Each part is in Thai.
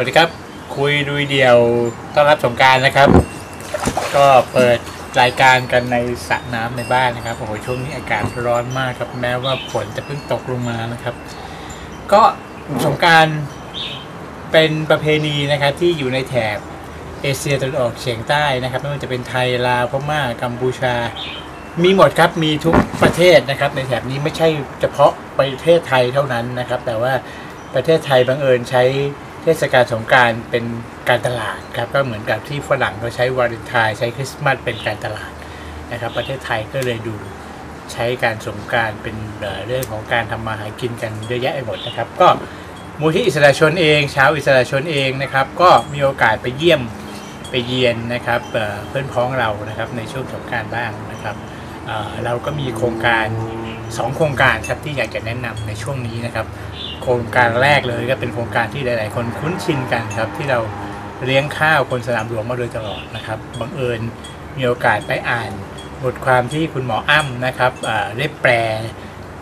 วัสดีครับ คุยดุยเดียวต้อนรับสงการนะครับ ก็เปิดรายการกันในสระน้ำในบ้านนะครับโอ้โหช่วงนี้อากาศร้อนมากครับแม้ว่าฝนจะเพิ่งตกลงมานะครับ ก็สงการเป็นประเพณีนะครับที่อยู่ในแถบเอเชียตะวันออกเฉียงใต้นะครับไม่ว่าจะเป็นไทยลาวพม่ากัมพูชา มีหมดครับมีทุกประเทศนะครับ ในแถบนี้ไม่ใช่เฉพาะประเทศไทยเท่านั้นนะครับ แต่ว่าประเทศไทยบังเอิญใช้ เทศกาลสงการเป็นการตลาดครับก็เหมือนกับที่ฝรั่งเขาใช้วาเลนไทน์ใช้คริสต์มาสเป็นการตลาดนะครับ ประเทศไทยก็เลยดูใช้การสงการเป็นเรื่องของการทำมาหากินกันเยอะแยะไปหมดนะครับ ก็มูลที่อิสระชนเองชาวอิสระชนเองนะครับ ก็มีโอกาสไปเยี่ยมไปเยียนนะครับเพื่อนพ้องเรานะครับในช่วงสงการบ้างนะครับเราก็มีโครงการ 2 โครงการครับที่อยากจะแนะนำในช่วงนี้นะครับ โครงการแรกเลยก็เป็นโครงการที่หลาย ๆ คนคุ้นชินกันครับ ที่เราเลี้ยงข้าวคนสนามหลวงมาโดยตลอดนะครับบังเอิญมีโอกาสไปอ่านบทความที่คุณหมออ้ำนะครับได้แปล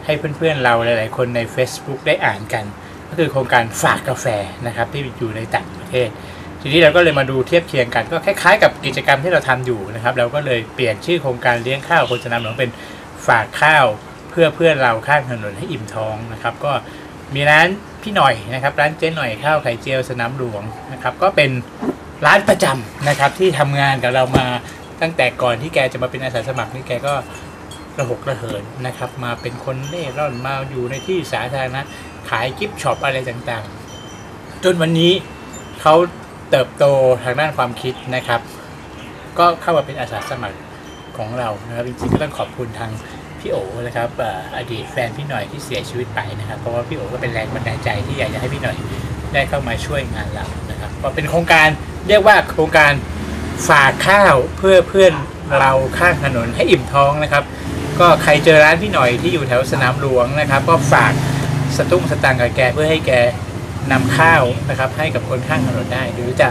ให้เพื่อน ๆ เราหลาย ๆ คนใน Facebook ได้อ่านกัน ก็คือโครงการฝากกาแฟนะครับที่อยู่ในต่างประเทศ ทีนี้เราก็เลยมาดูเทียบเคียงกันก็คล้ายๆ กับกิจกรรมที่เราทำอยู่นะครับ เราก็เลยเปลี่ยนชื่อโครงการเลี้ยงข้าวคนสนามหลวงเป็นฝากข้าว พื่อเพื่อนเราข้างถนนให้อิ่มท้องนะครับ ก็มีร้านพี่หน่อยนะครับ ร้านเจ๊หน่อยข้าวไข่เจียวสนามหลวงนะครับ ก็เป็นร้านประจำนะครับ ที่ทำงานกับเรามาตั้งแต่ก่อนที่แกจะมาเป็นอาสาสมัครนี่แกก็ระหกระเหินนะครับ มาเป็นคนเล่ร่อนมาอยู่ในที่สาธารณะขายกิฟต์ช็อปอะไรต่างๆ จนวันนี้เขาเติบโตทางด้านความคิดนะครับ ก็เข้ามาเป็นอาสาสมัครของเรานะครับจริงๆก็ต้องขอบคุณทาง พี่โอนะครับอดีตแฟนพี่หน่อยที่เสียชีวิตไปนะครับ เพราะว่าพี่โอก็เป็นแรงบันดาลใจที่อยากจะให้พี่หน่อยได้เข้ามาช่วยงานเรานะครับก็เป็นโครงการเรียกว่าโครงการฝากข้าวเพื่อเพื่อนเราข้างถนนให้อิ่มท้องนะครับ ก็ใครเจอร้านพี่หน่อยที่อยู่แถวสนามหลวงนะครับ ก็ฝากสตุ้งสตังค์กับแกเพื่อให้แกนำข้าวนะครับ ให้กับคนข้างถนนได้ หรือจะ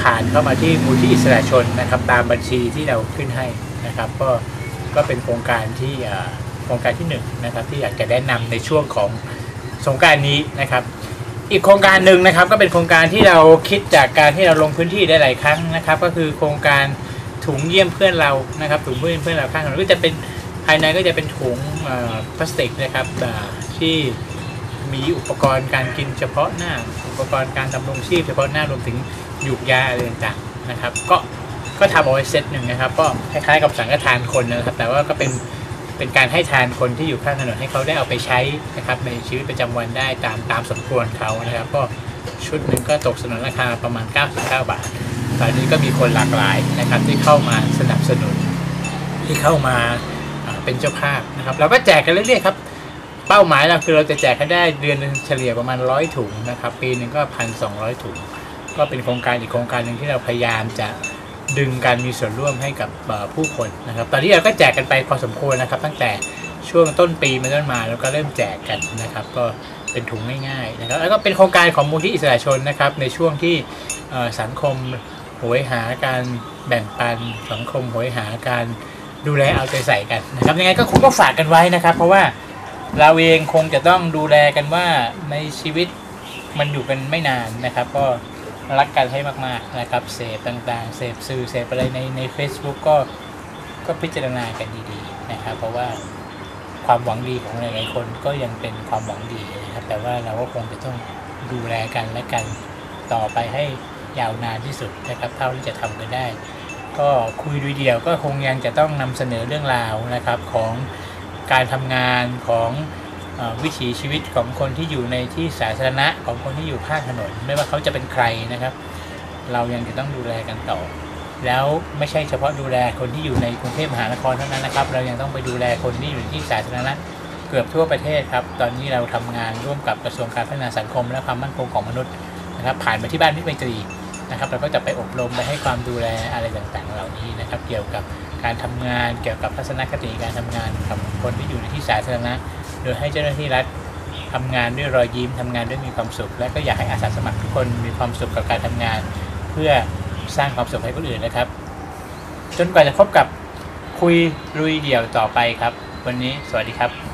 ผ่านเข้ามาที่มูลที่อิสระชนนะครับ ตามบัญชีที่เราขึ้นให้นะครับ ก็ ก็เป็นโครงการที่โครงการที่หนึ่งนะครับที่อยากจะแนะนำในช่วงของสงการนี้นะครับ อีกโครงการหนึ่งนะครับก็เป็นโครงการที่เราคิดจากการที่เราลงพื้นที่ได้หลายครั้งนะครับ ก็คือโครงการถุงเยี่ยมเพื่อนเรานะครับถุงเพื่อนเพื่อนเราข้างถนนก็จะเป็นภายในก็จะเป็นถุงพลาสติกนะครับที่มีอุปกรณ์การกินเฉพาะหน้า อุปกรณ์การดำรงชีพเฉพาะหน้ารวมถึงหยูกยาอะไรต่างๆนะครับ ก็ ก็ทำเอาไว้เซตหนึ่งนะครับ ก็คล้ายๆกับสังฆทานคนนะครับ แต่ว่าก็เป็นเป็นการให้ทานคนที่อยู่ข้างถนนให้เขาได้เอาไปใช้นะครับ ในชีวิตประจำวันได้ตามตามสมควรเขานะครับ ก็ชุดหนึ่งก็ตกสนนราคาประมาณ 99 บาท ตอนนี้ก็มีคนหลากหลายนะครับที่เข้ามาสนับสนุนที่เข้ามาเป็นเจ้าภาพนะครับ เราก็แจกกันเรื่อยๆครับเป้าหมายเราคือเราจะแจกให้ได้เดือนเฉลี่ยประมาณร้อยถุงนะครับ ปีหนึ่งก็พันสองร้อยถุง ก็เป็นโครงการอีกโครงการหนึ่งที่เราพยายามจะ ดึงการมีส่วนร่วมให้กับผู้คนนะครับ ตอนนี้เราก็แจกกันไปพอสมควรนะครับ ตั้งแต่ช่วงต้นปีมาต้นมาแล้วก็เริ่มแจกกันนะครับ ก็เป็นถุงง่ายๆนะครับ แล้วก็เป็นโครงการของมูลที่อิสระชนนะครับ ในช่วงที่สังคมโหยหาการแบ่งปันสังคมโหยหาการดูแลเอาใจใส่กันนะครับยังไงก็คงก็ฝากกันไว้นะครับ เพราะว่าเราเองคงจะต้องดูแลกันว่าในชีวิตมันอยู่กันไม่นานนะครับ ก็ รักกันให้มากๆนะครับเสพต่างๆเสพสื่อเสพอะไรในใน Facebook ก็ก็พิจารณากันดีๆนะครับ เพราะว่าความหวังดีของหลายๆคนก็ยังเป็นความหวังดีนะครับ แต่ว่าเราก็คงจะต้องดูแลกันและกันต่อไปให้ยาวนานที่สุดนะครับ เท่าที่จะทำกันได้ ก็คุยดูเดียวก็คงยังจะต้องนำเสนอเรื่องราวนะครับของการทำงานของ วิถีชีวิตของคนที่อยู่ในที่สาธารณะของคนที่อยู่ข้างถนน ไม่ว่าเขาจะเป็นใครนะครับ เรายังจะต้องดูแลกันต่อ แล้วไม่ใช่เฉพาะดูแลคนที่อยู่ในกรุงเทพมหานครเท่านั้นนะครับ เรายังต้องไปดูแลคนที่อยู่ในที่สาธารณะเกือบทั่วประเทศครับ ตอนนี้เราทำงานร่วมกับกระทรวงการพัฒนาสังคม และความมั่นคงของมนุษย์นะครับ ผ่านไปที่บ้านมิตรไมตรีนะครับ เราก็จะไปอบรมไปให้ความดูแลอะไรต่างๆ เหล่านี้นะครับ เกี่ยวกับการทำงาน เกี่ยวกับทัศนคติการทำงานกับคนที่อยู่ในที่สาธารณะ โดยให้เจ้าหน้าที่รัฐทำงานด้วยรอยยิ้มทำงานด้วยมีความสุข และก็อยากให้อาสาสมัครทุกคนมีความสุขกับการทำงาน เพื่อสร้างความสุขให้คนอื่นนะครับ จนกว่าจะพบกับคุยลุยเดี่ยวต่อไปครับ วันนี้สวัสดีครับ